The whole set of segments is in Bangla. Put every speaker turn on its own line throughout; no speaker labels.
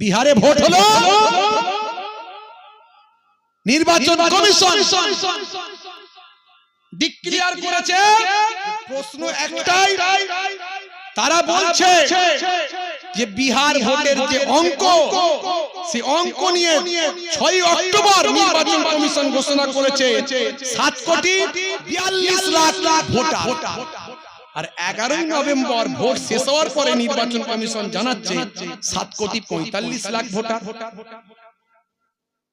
বিহারে ভোট হলো। নির্বাচন কমিশন। ডিক্লিয়ার করেছে। প্রশ্ন একটাই, তারা বলছে যে বিহার ভোটের যে অঙ্ক, সে অঙ্ক নিয়ে ছয় অক্টোবর নির্বাচন কমিশন ঘোষণা করেছে। সাত কোটি বিয়াল্লিশ লাখ লাখ ভোটার। আর এগারোই নভেম্বর ভোট শেষ হওয়ার পরে নির্বাচন কমিশন জানাচ্ছে, সাত কোটি পঁয়তাল্লিশ লাখ ভোটার।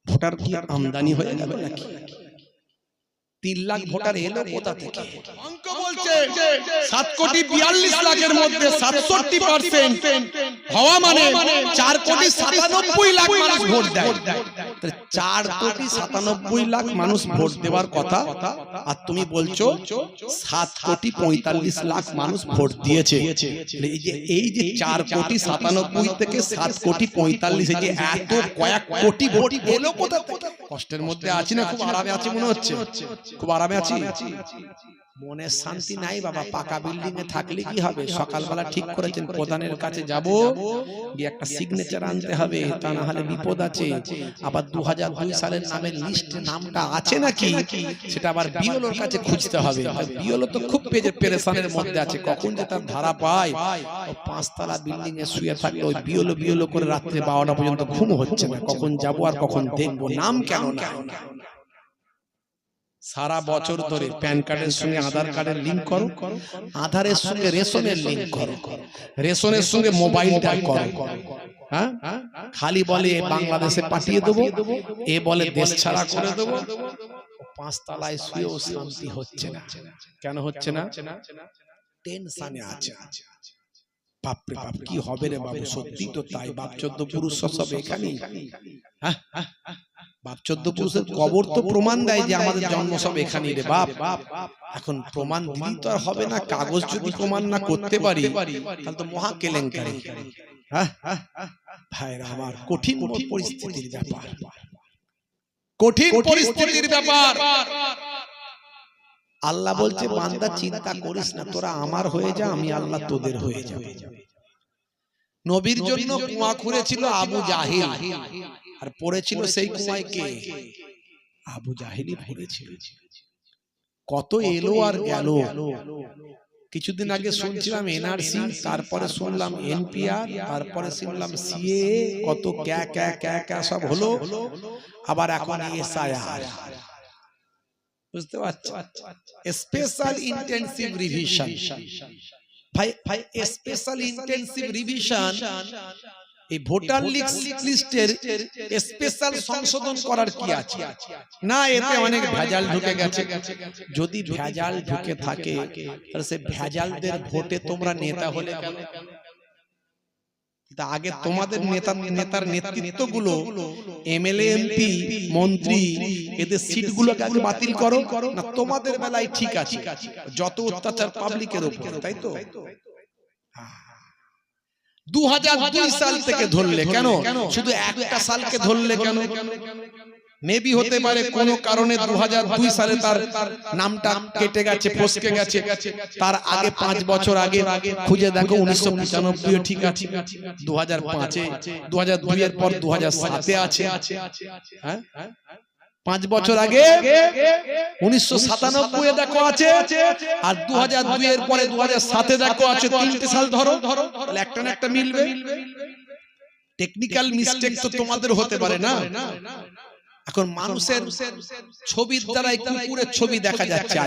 ভোটার কি আমদানি হয়ে যাবে নাকি? তিন লাখ ভোটার এলো কোথা থেকে? অঙ্ক বলছে সাত কোটি বিয়াল্লিশ লাখের মধ্যে সাতষট্টি পার্সেন্ট হওয়া মানে চার কোটি সাতানব্বই লাখ মানুষ ভোট দেয়। চার কোটি সাতানব্বই লাখ মানুষ ভোট দেওয়ার কথা। আর তুমি বলছো সাত কোটি পঁয়তাল্লিশ লাখ মানুষ ভোট দিয়েছে। এই যে এই যে চার কোটি সাতানব্বই থেকে সাত কোটি পঁয়তাল্লিশ যে এত কয়েক কোটি ভোট এলো কোথা কষ্টের মধ্যে আছি না খুব আরামে আছি মনে হচ্ছে। খুব আরামে আছি। মনের শান্তি নাই বাবা পাকা বিল্ডিং এ থাকলে কি হবে? সকালবেলা ঠিক করেছেন প্রধানের কাছে যাব। গিয়ে একটা সিগনেচার আনতে হবে তা না হলে বিপদ আছে। আবার দু সালের নামের লিস্টে নামটা আছে নাকি? সেটা আবার বিওলোর কাছে খুঁজতে হবে। বিওলো তো খুব পেজে পেরেশানের মধ্যে আছে। কখন যে তার ধারা পায় ও পাঁচতলা বিল্ডিং এ শুয়ে থাকলে ওই বিওলো বিওলো করে রাত্রে বারোটা পর্যন্ত ঘুম হচ্ছে না। কখন যাব আর কখন দেখব? নাম কেন না সারা বছর ধরে প্যান কার্ডের সঙ্গে আধার কার্ডের লিঙ্ক করো আধারের সঙ্গে রেশনের লিঙ্ক করো। রেশনের সঙ্গে মোবাইলটা করো। হ্যাঁ? খালি বলে বাংলাদেশে পাঠিয়ে দেবো এ বলে দেশ ছাড়া করে দেবো। পাঁচ তলায় শুয়েও শান্তি হচ্ছে না। কেন হচ্ছে না? টেনশনে আছে। বাপরে বাপ কি হবে রে বাবু? সত্যি তো তাই। বাপ চোদ্দ পুরুষ সব এখানেই। হ্যাঁ? বাপ চোদ্দ পুরুষের কবর তো প্রমাণ দেয় যে আমাদের জন্ম সব এখানেই রে বাপ। এখন প্রমাণ তো আর হবে না কাগজ যদি প্রমাণ না করতে পারি তাহলে তো মহা কেলেঙ্কারি। হ্যাঁ ভাইরা আমার কঠিন পরিস্থিতির ব্যাপার। কঠিন পরিস্থিতির ব্যাপার। আল্লাহ বলছে বান্দা চিন্তা করিস না তোরা আমার হয়ে যা আমি আল্লাহ তোদের হয়ে যাব। নবীর জন্য কুয়া খুঁড়েছিল আবু জাহিল। আর পড়েছিল সেই কুয়ায় কে আবু জাহিলই পড়েছিল। কত এলো আর গেল। কিছুদিন আগে শুনছিলাম এনআরসি তারপরে শুনলাম এনপিআর তারপরে শুনলাম সিএ কত ক্যা ক্যা ক্যা ক্যা সব হলো। আবার এখন এসআইআর। বুঝতে পারছ? Special intensive revision. ভাই ভাই স্পেশাল ইন্টেন্সিভ রিভিশন। এই ভোটার লিস্টের স্পেশাল সংশোধন করার কি আছে? না এতে অনেক ভেজাল ঢুকে গেছে। যদি ভেজাল ঢুকে থাকে তাহলে সে ভেজালদের ভোটে তোমরা নেতা হলে কেন? তা আগে তোমাদের নেতা নেতার নেতৃত্বগুলো এমএলএ এমপি মন্ত্রী এদের সিট গুলোকে আগে বাতিল করো। না তোমাদের বেলায় ঠিক আছে। যত অত্যাচার পাবলিকের উপর তাই তো? দু সাল থেকে ধরলে কেন? শুধু একটা সালকে ধরলে কেন? মেবি হতে পারে কোন কারণে দু সালে তার নামটা কেটে গেছে ফসকে গেছে। তার আগে পাঁচ বছর আগে খুঁজে দেখো উনিশশো পঁচানব্বই ঠিক আছে। দু হাজার পাঁচে দু হাজার দুই এর পর দু হাজার সাতে আছে। হ্যাঁ? পাঁচ বছর আগে উনিশশো সাতানব্বই দেখো আছে। আর দু হাজার দুই এর পরে দু হাজার সাতে দেখো আছে। তিনটে সাল ধরো। তাহলে একটা না একটা মিলবে। টেকনিক্যাল মিস্টেক তো তোমাদের হতে পারে না। এখন মানুষের ছবির দ্বারাই কুকুরের ছবি দেখা যাচ্ছে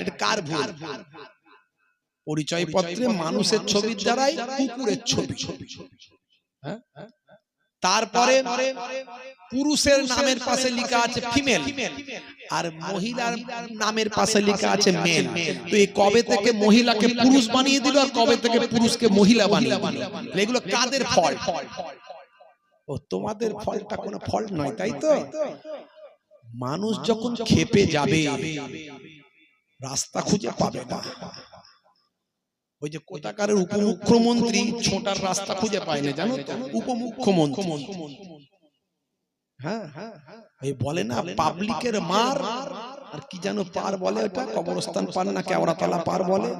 এটা কার ভুল? পরিচয় পত্রে মানুষের ছবির দ্বারাই কুকুরের ছবি। হ্যাঁ? তারপরে পুরুষের নামের পাশে লেখা আছে ফিমেল আর মহিলার নামের পাশে লেখা আছে মেল তো এই কবে থেকে মহিলাকে পুরুষ বানিয়ে দিল আর কবে থেকে পুরুষকে মহিলা বানিয়ে দিল? এগুলো কাদের ফল? ও তোমাদের ফলটা কোনো ফল নয় তাই তো? মানুষ যখন খেপে যাবে রাস্তা খুঁজে পাবে না। ওই যে কোথাকারের উপমুখ্যমন্ত্রী ছোটার রাস্তা খুঁজে পায় না জানো তো? উপমুখ্যমন্ত্রী। হ্যাঁ এই বলে না পাবলিকের মার। আর কি জানো পার বলে ওটা? কবরস্থান পার না কেওড়াতলা পার বলে?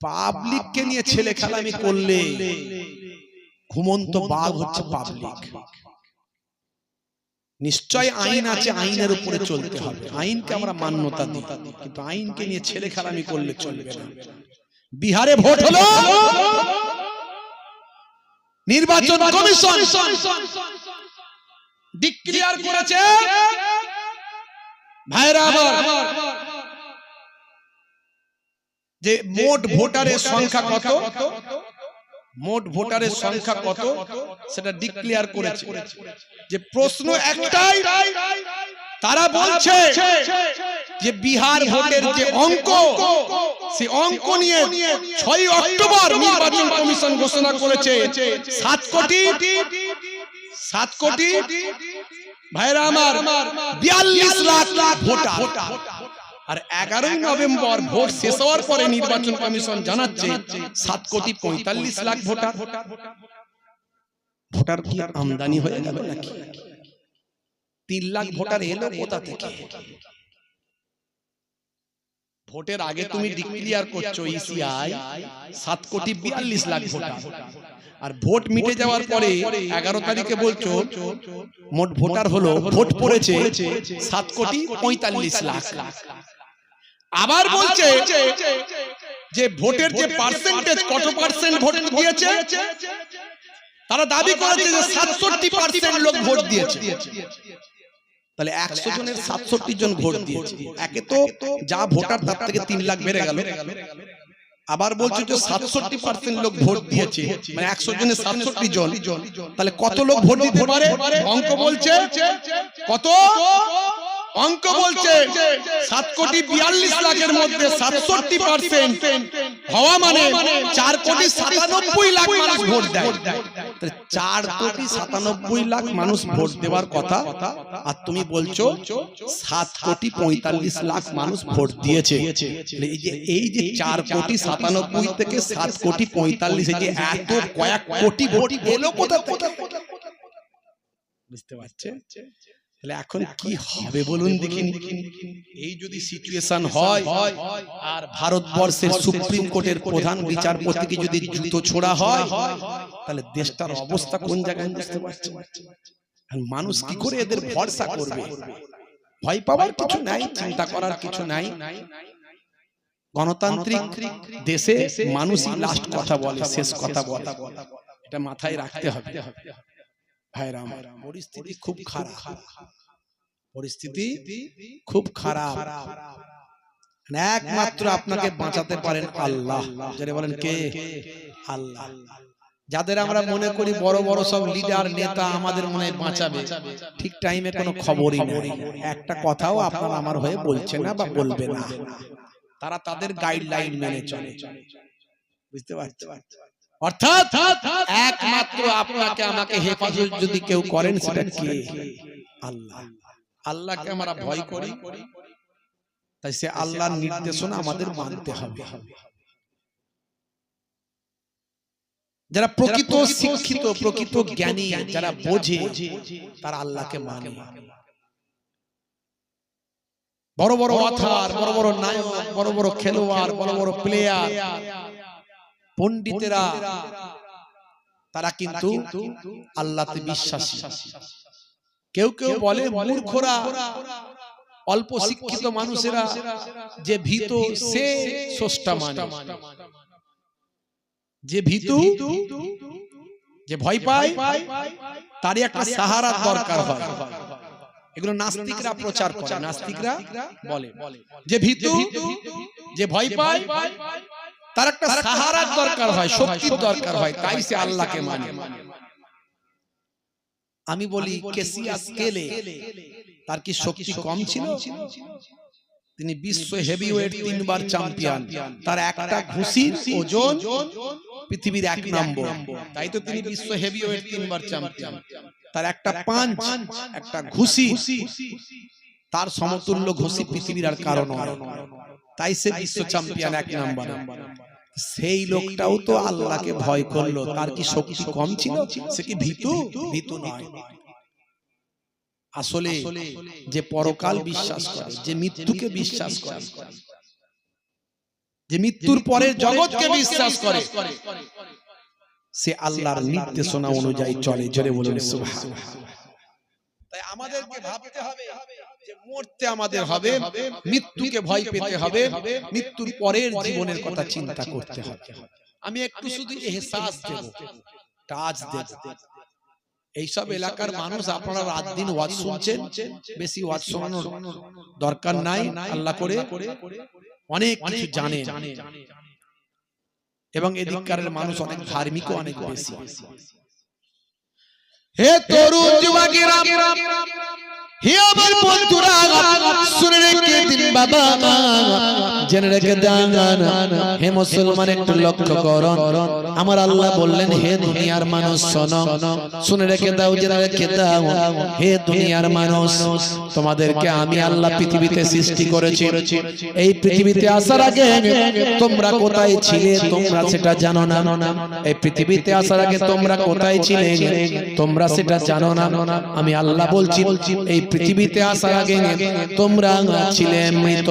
পাবলিককে নিয়ে ছেলে খেলামি করলে। ঘুমন্ত বাঘ হচ্ছে পাবলিক। নিশ্চয় আইন আছে আইনের উপরে চলতে হবে। আইনকে আমরা মান্যতা দিই। কিন্তু আইনকে নিয়ে ছেলে খেলামি করলে চলবে না। বিহারে ভোট হলো। নির্বাচন কমিশন। ডিক্লিয়ার করেছে। ভাইরা যে মোট ভোটারের সংখ্যা কত? মোট ভোটারের সংখ্যা কত? সেটা ডিক্লেয়ার করেছে। যে প্রশ্ন একটাই। তারা বলছে যে বিহার ভোটের যে অঙ্ক সে অঙ্ক নিয়ে ছয় অক্টোবর নির্বাচন কমিশন ঘোষণা করেছে। সাত কোটি সাত কোটি, ভাইরা আমার, বিয়াল্লিশ লাখ লাখ ভোটার। আর এগারোই নভেম্বর ভোট শেষ হওয়ার পরে নির্বাচন কমিশন জানাচ্ছে, সাত কোটি পঁয়তাল্লিশ লাখ ভোটার। ভোটার কি আমদানি হয়ে গেল নাকি? তিন লাখ ভোটার এলো কোথা থেকে? ভোটের আগে তুমি ডিক্লিয়ার করছ ইসিআই সাত কোটি বিয়াল্লিশ লাখ ভোটার। আর ভোট মিটে যাওয়ার পরে এগারো তারিখে বলছো মোট ভোটার হলো ভোট পড়েছে সাত কোটি পঁয়তাল্লিশ লাখ। আবার বলছে যে ভোটের যে পার্সেন্টেজ কত পার্সেন্ট ভোট দিয়েছে? তারা দাবি করেছে যে সাতষট্টি পার্সেন্ট লোক ভোট দিয়েছে। তাহলে একশো জনের সাতষট্টি জন ভোট দিয়েছে। একে তো যা ভোটার তার থেকে তিন লাখ বেড়ে গেল। আবার বলছো যে সাতষট্টি পার্সেন্ট লোক ভোট দিয়েছে। মানে একশো জনের সাতষট্টি জন। তাহলে কত লোক ভোট দিতে পারে? অঙ্ক বলছে কত? অঙ্ক বলছে সাত কোটি বিয়াল্লিশ লাখের মধ্যে সাতষট্টি পার্সেন্ট হওয়া মানে চার কোটি সাতানব্বই লাখ মানুষ ভোট দেয়। চার কোটি সাতানব্বই লাখ মানুষ ভোট দেওয়ার কথা আর তুমি বলছো সাত কোটি পঁয়তাল্লিশ লাখ মানুষ ভোট দিয়েছে। এই যে এই যে চার কোটি সাতানব্বই থেকে সাত কোটি পঁয়তাল্লিশ এই যে এত কয়েক কোটি ভোট এলো কোথা থেকে? বুঝতে পারছে? তাহলে এখন কি হবে বলুন দেখিনি। এই যদি সিচুয়েশন হয় আর ভারতবর্ষের সুপ্রিম কোর্টের প্রধান বিচারপতিকে যদি জুতো ছোড়া হয় তাহলে দেশটার অবস্থা কোন জায়গায় বুঝতে পারছে মানুষ কি করে এদের ভরসা করবে? ভয় পাওয়ার কিছু নাই চিন্তা করার কিছু নাই। গণতান্ত্রিক দেশে মানুষই লাস্ট কথা বলে শেষ কথা বলে। এটা মাথায় রাখতে হবে। ভাইরা আমার পরিস্থিতি খুব খারাপ। পরিস্থিতি খুব খারাপ। একমাত্র আপনাকে বাঁচাতে পারেন আল্লাহ। যারা বলেন কে? আল্লাহ। যাদের আমরা মনে করি বড় বড় সব লিডার নেতা আমাদের মনে বাঁচাবে। ঠিক টাইমে কোনো খবরই নেই। একটা কথাও আপনার আমার হয়ে বলছে না বা বলবে না তারা তাদের গাইডলাইন মেনে চলে। বুঝতে পারছ। অর্থাৎ একমাত্র আপনাকে আমাকে হেফাজত যদি কেউ করেন সেটা কে? আল্লাহ। আল্লাহকে আমরা ভয় করি। তাই সে আল্লাহর নির্দেশনা আমাদের মানতে হবে। যারা প্রকৃত শিক্ষিত প্রকৃত জ্ঞানী যারা বোঝে তারা আল্লাহকে মানে। বড় বড় অথার বড় বড় নায়ক বড় বড় খেলোয়াড় বড় বড় প্লেয়ার পণ্ডিতেরা তারা কিন্তু আল্লাহতে বিশ্বাসী। কেউ কেউ বলে মূর্খরা অল্প শিক্ষিত মানুষেরা যে ভীত সে স্রষ্টা মানে। যে ভীতু যে ভয় পায় তারই একটা সাহারা দরকার হয়। এগুলো নাস্তিকরা প্রচার করে নাস্তিকরা বলে। যে ভীতু যে ভয় পায় তার একটা সাহারার দরকার হয় শক্তির দরকার হয় তাই সে আল্লাহকে মানে। আমি বলি কেসিয়াস কেলে তার কি শক্তি কম ছিল? তিনি বিশ্ব হেভিওয়েট তিনবার চ্যাম্পিয়ন তার একটা ঘুষির ওজন পৃথিবীর এক নম্বর। তাই তো তিনি বিশ্ব হেভিওয়েট তিনবার চ্যাম্পিয়ন তার একটা পাঞ্চ একটা ঘুষি। তার সমতুল্য ঘুষি পৃথিবীর আর কারণ তাই সে বিশ্ব চ্যাম্পিয়ন এক নম্বর সেই লোকটাও তো আল্লাহকে ভয় করল। তার কি শক্তি কম ছিল? সে কি ভীতু? ভীতু নয়? আসলে যে পরকাল বিশ্বাস করে যে মৃত্যুকে বিশ্বাস করে যে মৃত্যুর পরে জগৎকে বিশ্বাস করে সে আল্লাহর নির্দেশনা অনুযায়ী চলে। জোরে বলুন সুবহানাল্লাহ। তাই আমাদেরকে ভাবতে হবে মরতে আমাদের হবে মৃত্যুকে ভয় পেতে হবে মৃত্যুর পরের জীবনের কথা চিন্তা করতে হবে। আমি একটু শুধু এহসাস দেব। টাচ দেব। এইসব এলাকার মানুষ আপনারা রাত দিন ওয়াজ শুনছেন বেশি ওয়াজ শোনানোর দরকার নাই আল্লাহ করে অনেক কিছু জানেন। এবং এদিককারের মানুষ অনেক ধার্মিকও অনেক বেশি। হে তরুণ যুবকেরা আমার আল্লাহ বললেন, হে দুনিয়ার মানুষ, শোনো। শুনে রেখে দাও রেখে দাও। হে দুনিয়ার মানুষ, তোমাদেরকে আমি আল্লাহ পৃথিবীতে সৃষ্টি করেছি। এই পৃথিবীতে আসার আগে তোমরা কোথায় ছিলে, তোমরা সেটা জানো না। এই পৃথিবীতে আসার আগে তোমরা কোথায় ছিলে, তোমরা সেটা জানো না। আমি আল্লাহ বলছি, এই পৃথিবীতে আসার আগে তোমরা ছিলে মৃত।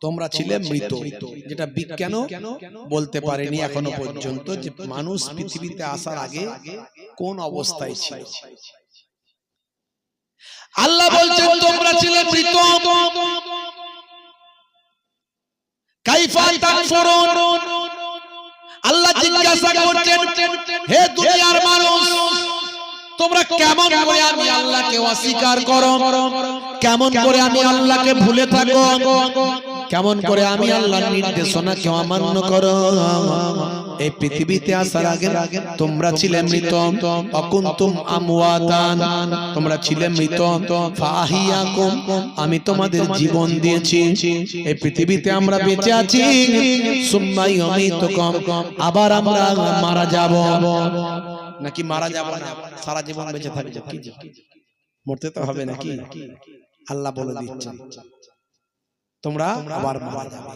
তোমরা ছিলে মৃত। যেটা বিজ্ঞান বলতে পারেনি এখনও পর্যন্ত যে মানুষ পৃথিবীতে আসার আগে কোন অবস্থায় ছিল? আল্লাহ বলছেন তোমরা ছিলে মৃত। আল্লাহ জিজ্ঞাসা করছেন হে দুনিয়ার মানুষ তোমরা কেমন করে আমি আল্লাহকে অস্বীকার করো? কেমন করে আমি আল্লাহকে ভুলে থাকো? কেমন করে আমি আল্লাহর নির্দেশনাকে অমান্য করো? এই পৃথিবীতে আসার আগে তোমরা ছিলে মৃত। অকুন্তুম আমওয়াতান। তোমরা ছিলে মৃত। আমি তোমাদের জীবন দিয়েছি। এই পৃথিবীতে আমরা বেঁচে আছি। আবার আমরা মারা যাব। নাকি মারা যাব না? সারা জীবন বেঁচে থাকবে। কি মরতে তো হবে নাকি? আল্লাহ বলে দিচ্ছেন তোমরা আবার মারা যাবে।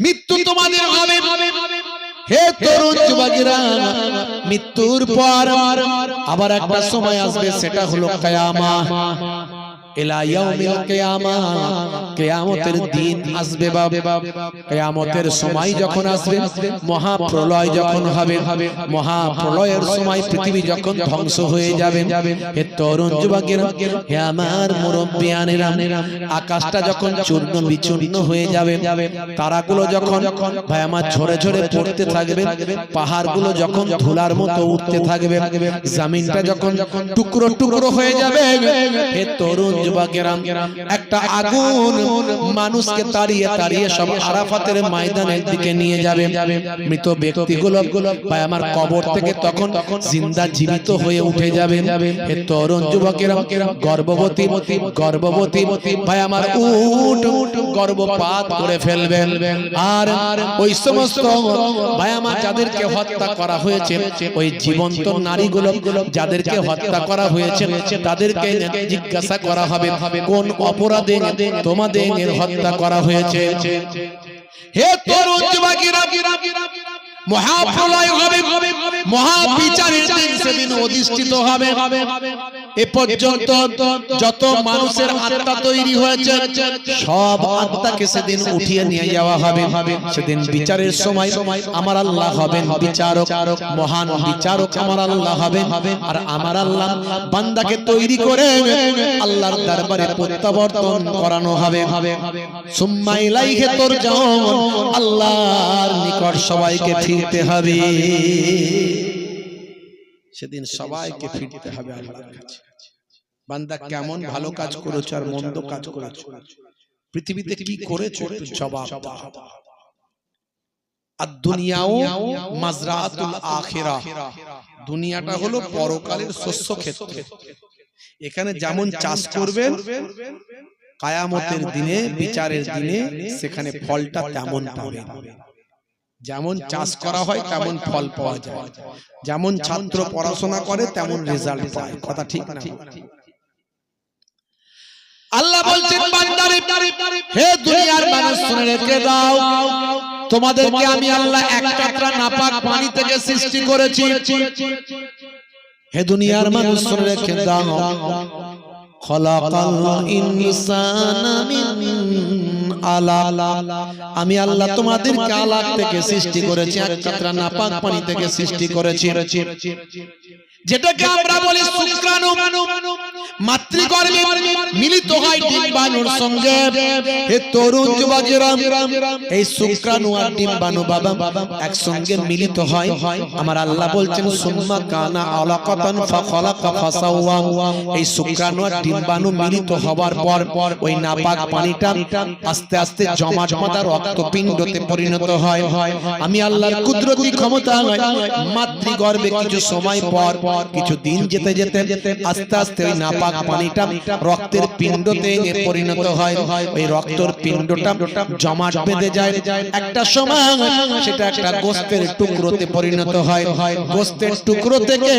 মৃত্যু তোমাদের হবে। হে তরুণ যুবকেরা মৃত্যুর পর আবার একটা সময় আসবে সেটা হলো কিয়ামা কিয়ামতের দিন আসবে বাবা কিয়ামতের সময় যখন আসবে মহা প্রলয় যখন হবে সময় পৃথিবী যখন ধ্বংস হয়ে যাবে হে তরুণ যুবকেরা হে আমার মুরব্বিয়ানেরা আকাশটা যখন চূর্ণ বিচূর্ণ হয়ে যাবে তারাগুলো যখন ভাই আমার ঝরে ঝরে পড়তে থাকবে পাহাড়গুলো যখন ধুলার মতো উঠতে থাকবে জমিনটা যখন টুকরো টুকরো হয়ে যাবে হে তরুণ একটা আগুন মানুষকে তাড়িয়ে তাড়িয়ে সব আরাফাতের ময়দানের দিকে নিয়ে যাবে। মৃত ভাই, আমার কবর থেকে তখন জিন্দা জীবিত হয়ে উঠে যাবে। তরুণ গর্ভবতী গর্ভবতী, ভাই, আমার গর্ভপাত করে ফেলবেন। আর ওই সমস্ত ভাই, আমার যাদেরকে হত্যা করা হয়েছে, ওই জীবন্ত নারীগুলো যাদেরকে হত্যা করা হয়েছে, তাদেরকে জিজ্ঞাসা করা হবে, কোন অপরাধে তোমাদের হত্যা করা হয়েছে? হে তরুণ যুবকেরা মহাপ্রলয় হবে মহাবিচারের দিন সেদিন অধিষ্ঠিত হবে। এ পর্যন্ত যত মানুষের আত্মা তৈরি হয়েছে, সব আত্মাকে সেদিন উঠিয়ে নিয়ে যাওয়া হবে। সেদিন বিচারের সময় আমার আল্লাহ হবেন বিচারক, মহান বিচারক আমার আল্লাহ হবেন। আর আমার আল্লাহ বান্দাকে তৈরি করে আল্লাহর দরবারে প্রত্যাবর্তন করানো হবে। সুম্মা ইলাইহি তুরজাউন, আল্লাহর নিকট সবাইকে ফিরতে হবে। সেদিন সবাইকে ফিরতে হবে আল্লাহর কাছে। বান্দা কেমন ভালো কাজ করেছ আর মন্দ কাজ করেছ? পৃথিবীতে কি করেছ একটু জবাব দাও। আর দুনিয়াও মাজরাতুল আখিরা। দুনিয়াটা হলো পরকালের শস্য ক্ষেত্র। এখানে যেমন চাষ করবেন কায়ামতের দিনে বিচারের দিনে সেখানে ফলটা তেমন পাবেন। যেমন চাষ করা হয় তেমন ফল পাওয়া যায়। যেমন ছাত্র পড়াশোনা করে তেমন রেজাল্ট পায়। কথা ঠিক না? আল্লাহ বলছেন বান্দারে হে দুনিয়ার মানুষ শুনে রেখে দাও। তোমাদেরকে আমি আল্লাহ এক কাতরা নাপাক পানি থেকে সৃষ্টি করেছি। হে দুনিয়ার মানুষ শুনে রেখে দাও। খলাকাল ইনসানা মিন আলা আমি আল্লাহ তোমাদেরকে আলাক থেকে সৃষ্টি করেছি এক কাতরা নাপাক পানি থেকে সৃষ্টি করেছি। যেটাকে আমরা বলি শুক্রাণু। মাতৃগর্ভে মিলিত হয় ডিম্বাণুর সঙ্গে। হে তরুণ যুবকেরা এই শুক্রাণু আর ডিম্বাণু বাবা একসঙ্গে মিলিত হয়। আমার আল্লাহ বলছেন সুম্মা কানা আলাকাতান ফাখালাকা ফাসাওয়া এই শুক্রাণু আর ডিম্বাণু মিলিত হবার পর ওই নাপাক পানিটা আস্তে আস্তে জমা জমাটা রক্তপিণ্ডতে পরিণত হয়। আমি আল্লাহর কুদরতি ক্ষমতা মাতৃগর্ভে কিছু সময় পর কিছু দিন যেতে যেতে আস্তে আস্তে ওই নাপাক পানিটা রক্তের পিণ্ডতে পরিণত হয়। ওই রক্তর পিণ্ডটা জমাট বেঁধে যায়। একটা সময় সেটা একটা গোস্তের টুকরোতে পরিণত হয়। গোস্তের টুকরো থেকে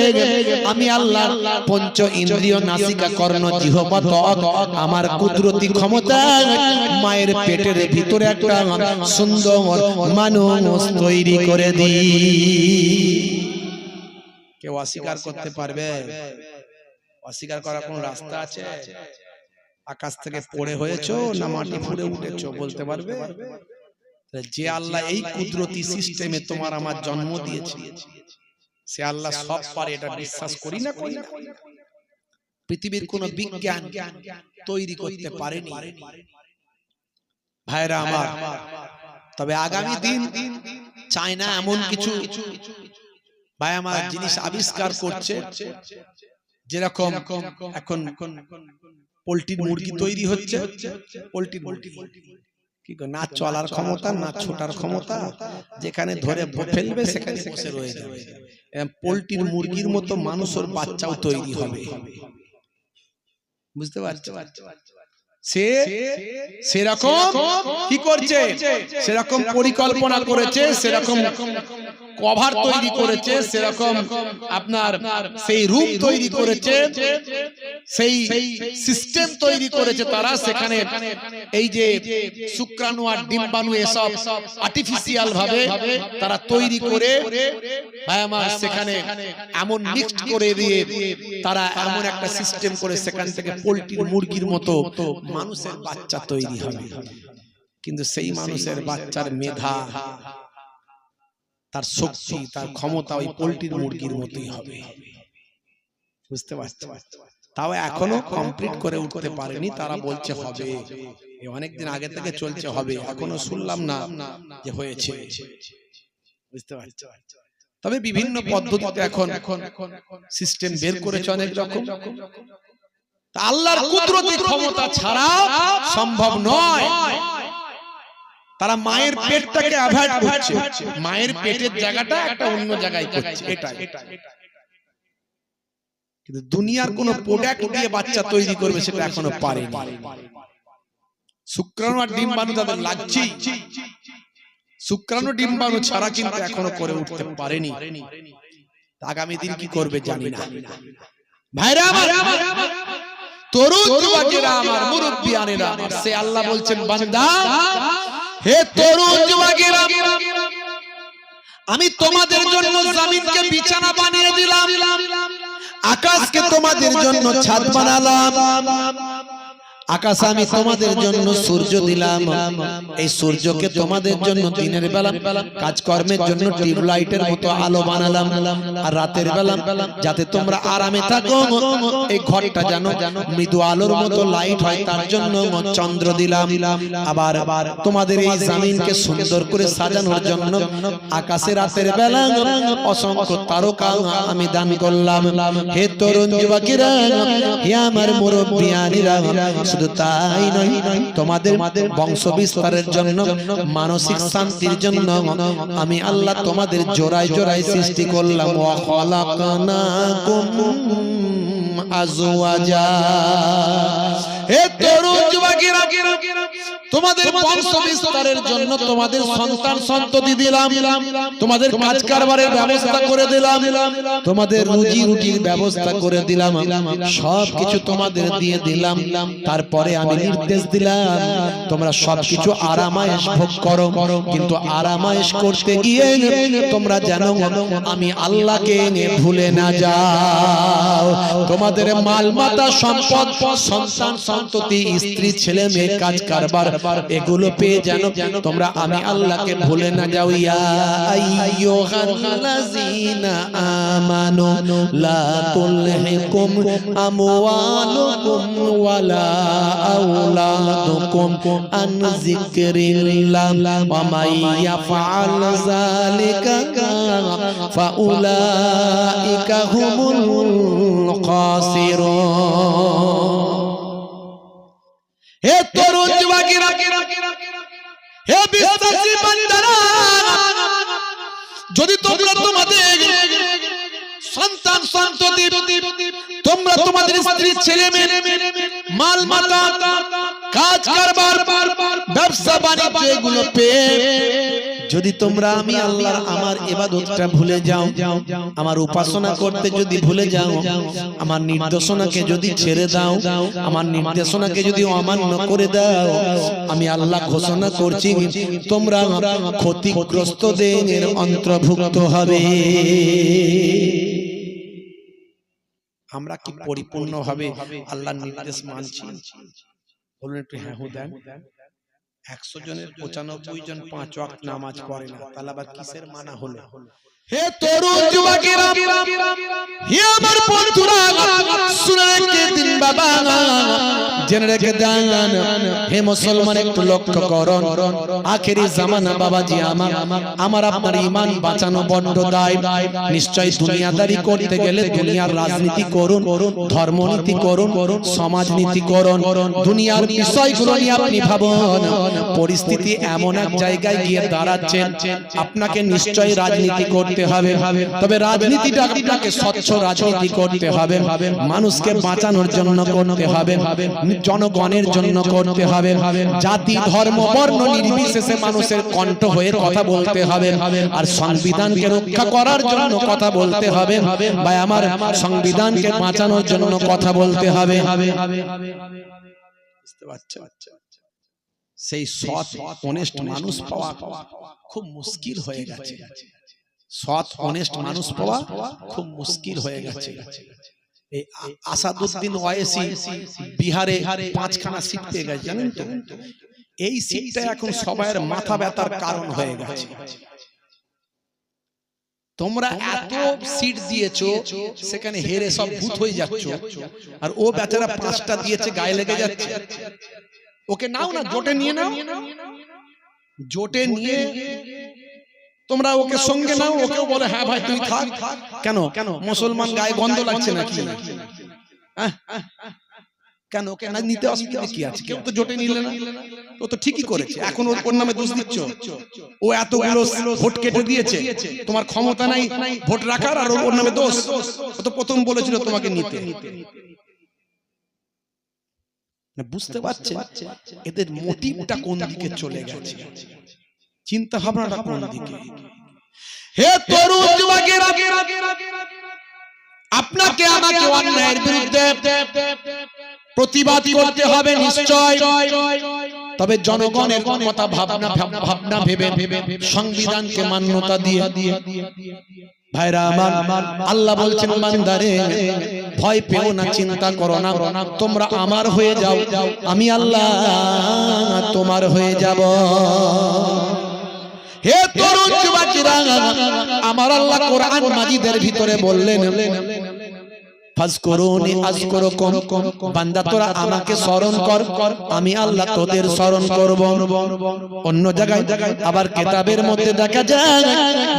আমি আল্লাহ পঞ্চ ইন্দ্রিয় নাসিকা কর্ণ জিহবা ত্বক, আমার কুদরতি ক্ষমতা, মায়ের পেটের ভিতরে একটা সুন্দর মানুষ তৈরি করে দিই। কেউ অস্বীকার করতে পারবে অস্বীকার করার কোন রাস্তা আছে? আকাশ থেকে পড়ে হয়েছো না মাটি ফুড়ে উঠেছো বলতে পারবে? যে আল্লাহ এই কুদরতি সিস্টেমে তোমার আমার জন্ম দিয়েছে। সে আল্লাহ সব পারে এটা বিশ্বাস করি না করি না পৃথিবীর কোন বিজ্ঞান তৈরি করতে পারেনি। ভাইরা আমার তবে আগামী দিন চায়না এমন কিছু ভাই আমার জিনিস আবিষ্কার করছে যেরকম এখন পোল্ট্রির মুরগি তৈরি হচ্ছে পোল্ট্রির কি না চলার ক্ষমতা না ছোটার ক্ষমতা যেখানে ধরে ফেলবে সেখানে বসে রয়ে যাবে পোল্ট্রির মুরগির মতো মানুষের বাচ্চাও তৈরি হবে। বুঝতে পারছ? সে সেরকম কি করছে? সেরকম পরিকল্পনা করেছে সেরকম কভার তৈরি করেছে সেরকম আপনার সেই রূপ তৈরি করেছে সেই সিস্টেম তৈরি করেছে তারা সেখানে। এই যে শুক্রাণু আর ডিম্বাণু এসব আর্টিফিশিয়াল ভাবে তারা তৈরি করে। ভাই আমার সেখানে এমন মিক্সড করে দিয়ে তারা এমন একটা সিস্টেম করে সেখান থেকে পোল্ট্রির মুরগির মতো মানুষের বাচ্চা তৈরি হবে। কিন্তু সেই মানুষের বাচ্চার মেধা তার শক্তি তার ক্ষমতা ওই পোল্ট্রির মুরগির মতোই হবে। বুঝতে পারছ তাও এখনও কমপ্লিট করে উঠতে পারেনি তারা বলছে হবে। অনেকদিন আগে থেকে চলছে হবে এখনও শুনলাম না যে হয়েছে। বুঝতে পারছ তবে বিভিন্ন পদ্ধতিতে এখন এখন সিস্টেম বের করেছে অনেক রকম। আল্লাহর কুদরতি ক্ষমতা ছাড়া সম্ভব নয়। তারা মায়ের পেটটাকে অ্যাভয়েড করছে। মায়ের পেটের জায়গাটা একটা অন্য জায়গায় করছে। এটাই। কিন্তু দুনিয়ার কোন প্রোডাক্ট দিয়ে বাচ্চা তৈরি করবে সেটা এখনও পারেনি। শুক্রাণু আর ডিম্বাণু তাদের লাগছেই শুক্রাণু ডিম্বাণু ছাড়া কিন্তু এখনও করে উঠতে পারেনি। আগামী দিন কি করবে জানি না। ভাইরা আমার তরুণ যুবকেরা আমার মুরব্বিয়ানেরা আমার। সে আল্লাহ বলছেন বান্দা হে তরুণ যুবকেরা আমি তোমাদের জন্য জমিনকে বিছানা বানিয়ে দিলাম। আকাশকে তোমাদের জন্য ছাদ বানালাম। আকাশ আমি তোমাদের জন্য সূর্য দিলাম। এই সূর্যকে তোমাদের জন্য দিনের বেলা কাজকর্মের জন্য টিউবলাইটের মতো আলো বানালাম। আর রাতের বেলা যাতে তোমরা আরামে থাকো এই ঘরটা যেন মৃদু আলোর মতো লাইট হয় তার জন্য চন্দ্র দিলাম। আবার আবার তোমাদের এই জামিনকে সুন্দর করে সাজানোর জন্য আকাশে রাতের বেলা অসংখ্য তারকা আমি দান করলাম। হে তরুণ যুবকেরা হে আমার মুরব্বিয়ানিরা শুধু তাই নয় তোমাদের বংশ বিস্তারের জন্য মানসিক শান্তির জন্য আমি আল্লাহ তোমাদের জোড়ায় জোড়ায় সৃষ্টি করলাম। খালাকনাকুম আজওয়াজা। হে তরুণ যুবকেরা তোমাদের বংশ বিস্তারের জন্য তোমাদের সন্তান সন্ততি দিলাম। তোমাদের কাজ কারবারের ব্যবস্থা করে দিলাম। তোমাদের রুজি রুটির ব্যবস্থা করে দিলাম। সব কিছু তোমাদের দিয়ে দিলাম। তারপরে আমি নির্দেশ দিলাম। তোমরা সব কিছু আরামায়েশ ভোগ করো। কিন্তু আরামায়েশ করতে গিয়ে তোমরা জানো আমি আল্লাহকে ভুলে না যাও। তোমাদের মাল মাতা সম্পদ সন্তান সন্ততি স্ত্রী ছেলে মেয়ে কাজ কারবার এগুলো পেয়ে তোমরা আমি আল্লাহকে ভুলে না যাও লা তুলহিকুম আমওয়ালুকুম ওয়ালা আওলাদুকুম আন যিকরিল্লাহ, ওয়া মান ইয়াফআল যালিকা, ফাউলাইকা হুমুল খাসিরুন। হে তরুণ যুবকেরা, হে বিশ্বাসী বান্দারা যদি তোমরা তোমাদের সন্তান সন্ততি, তোমরা তোমাদের স্ত্রী, ছেলে মেয়ে, মাল মাতা, কাজ কারবার, ব্যবসা বাণিজ্য এগুলো পেয়ে যদি তোমরা আমি আল্লাহর আমার ইবাদতটা ভুলে যাও আমার উপাসনা করতে যদি ভুলে যাও আমার নির্দেশনাকে যদি ছেড়ে দাও আমার নির্দেশনাকে যদি অমান্য করে দাও আমি আল্লাহ ঘোষণা করছি তোমরা ক্ষতিগ্রস্তদের অন্তর্ভুক্ত হবে আমরা কি পরিপূর্ণভাবে আল্লাহর নির্দেশ মানছি? বলুন একটু হ্যাঁ দেন একশো জনের পঁচানব্বই জন পাঁচ ওয়াক্ত নামাজ পড়ে না তাহলে আবার কিসের মানা হলো? হে তরুণ যুবকেরা, হে আমার বন্ধুরা, শুনে রেখে দিন বাবা, জেনে রেখে দেন, হে মুসলমান, একটু লক্ষ্য করুন। আখেরি জামানা বাবাজি আমার আমার আপনার ইমান বাঁচানো বড্ড দায়। নিশ্চয় দুনিয়াদারি করতে গেলে দুনিয়ার রাজনীতি করুন, ধর্মনীতি করুন, সমাজনীতি করুন। দুনিয়ার বিষয়গুলো নিয়ে আপনি ভাবুন, পরিস্থিতি এমন এক জায়গায় গিয়ে দাঁড়াচ্ছেন, আপনাকে নিশ্চয়ই রাজনীতি করতে হবে। তবে রাজনীতিটা আপনাকে স্বচ্ছ রাজনীতি করতে হবে। মানুষকে বাঁচানোর জন্য করতে হবে। জনগণের জন্য করতে হবে। জাতি, ধর্ম, বর্ণ নির্বিশেষে মানুষের কণ্ঠ হয়ে কথা বলতে হবে। আর সংবিধানকে রক্ষা করার জন্য কথা বলতে হবে। বা আমার সংবিধানকে বাঁচানোর জন্য কথা বলতে হবে। সেই সৎ অনেস্ট মানুষ পাওয়া খুব মুশকিল হয়ে গেছে। সৎ অনেস্ট মানুষ পাওয়া খুব মুশকিল হয়ে গেছে। এই আসাদুদ্দিন ওয়াইসি বিহারে পাঁচখানা সিট পেয়ে গেছে জানেন তো? এই সিটটা এখন সবাইয়ের মাথা ব্যথার কারণ হয়ে গেছে। তোমরা এত সিট দিয়েছ সেখানে হেরে সব ভূত হয়ে যাচ্ছ। আর ও বেচারা পাঁচটা দিয়েছে গায়ে লেগে যাচ্ছে। ওকে নাও না জোটে নিয়ে নাও। জোটে নিয়ে তোমরা ওকে সঙ্গে নাও ওকে বলে হ্যাঁ ভাই তুই থাক। কেন? কেন? মুসলমান গায়ে গন্ধ লাগছে নাকি? কেন? ওকে না নিতে অসুবিধা কি আছে? কেউ তো জোটে নিলে না। ও তো ঠিকই করেছে। এখন ওর নামে দোষ দিচ্ছ? ও এতগুলো ভোট কেটে দিয়েছে। তোমার ক্ষমতা নাই। ভোট রাখার আর ওর নামে দোষ। ও তো প্রথম বলেছিল তোমাকে নিতে। বুঝতে পারছে এদের মোটিভটা কোন দিকে চলে গেছে? চিন্তা ভাবনাটা কোন দিকে? হে তরুণ যুবকেরা আপনাকে আমাকে অন্যায়ের বিরুদ্ধে প্রতিবাদ করতে হবে নিশ্চয়। তবে জনগণের কথা ভাবনা ভাব- ভাবনা ভেবে সংবিধানকে মান্যতা দিয়ে। ভাইরা আমার আল্লাহ বলছেন বান্দারে ভয় পেও না চিন্তা করো না। তোমরা আমার হয়ে যাও। আমি আল্লাহ তোমার হয়ে যাব। হে তরুণ যুবকেরা, আমার আল্লাহ কোরআন মাজিদের ভিতরে বললেন বান্দা তোরা আমাকে স্মরণ কর, আমি আল্লাহ তোদের স্মরণ করব। অন্য জায়গায় আবার কিতাবের মধ্যে দেখা যায়,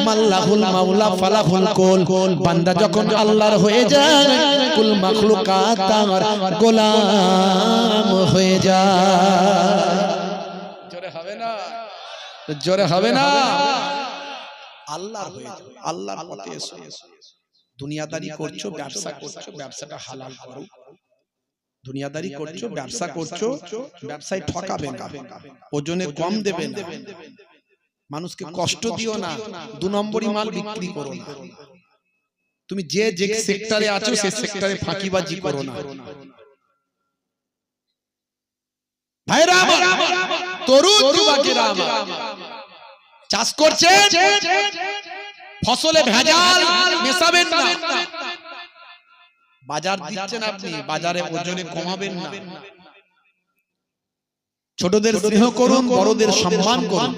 মাল্লাহুল মাওলা ফালাহুল কুল, বান্দা যখন আল্লাহর হয়ে যায়, কুল মাখলুকাত গোলাম হয়ে যায়। জোরে হবে না? আল্লাহর যাও আল্লাহর পথে এসো। দুনিয়াদারি করছ ব্যবসা করছ ব্যবসাটা হালাল করো। দুনিয়াদারি করছ ব্যবসা করছ ব্যবসায় ঠকাবে না। ওজনে কম দেবে না। মানুষকে কষ্ট দিও না। দু নম্বরই মাল বিক্রি করো না। তুমি যে যে সেক্টরে আছো সেই সেক্টরে ফাঁকিবাজি করো না। ভাইরা তরুণ যুবকেরা আমার। চাষ করছে ফসলে ভেজাল মেশাবেন না। বাজার দিচ্ছেন আপনি বাজারে ওজনে কমাবেন না। ছোটদের স্নেহ করুন বড়দের সম্মান করুন।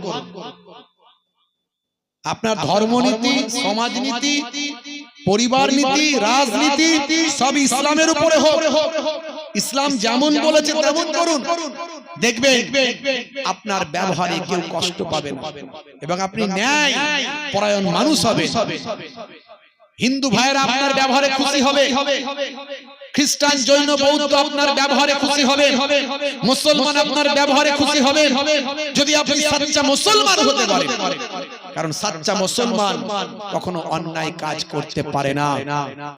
আপনার ধর্মনীতি সমাজনীতি পরিবার নীতি রাজনীতি সব ইসলামের উপরে হোক। ইসলাম যেমন বলেছে তেমন করুন। দেখবে আপনার ব্যবহারে কেউ কষ্ট পাবে না। এবং আপনি ন্যায় পরায়ণ মানুষ হবে হিন্দু ভাইয়েরা আপনার ব্যবহারে খুশি হবে। খ্রিস্টান জৈন বৌদ্ধ আপনার ব্যবহারে খুশি হবে। মুসলমান আপনার ব্যবহারে খুশি হবে। যদি আপনি সাচ্চা মুসলমান হতে পারেন। কারণ সাচ্চা মুসলমান কখনো অন্যায় কাজ করতে পারে না।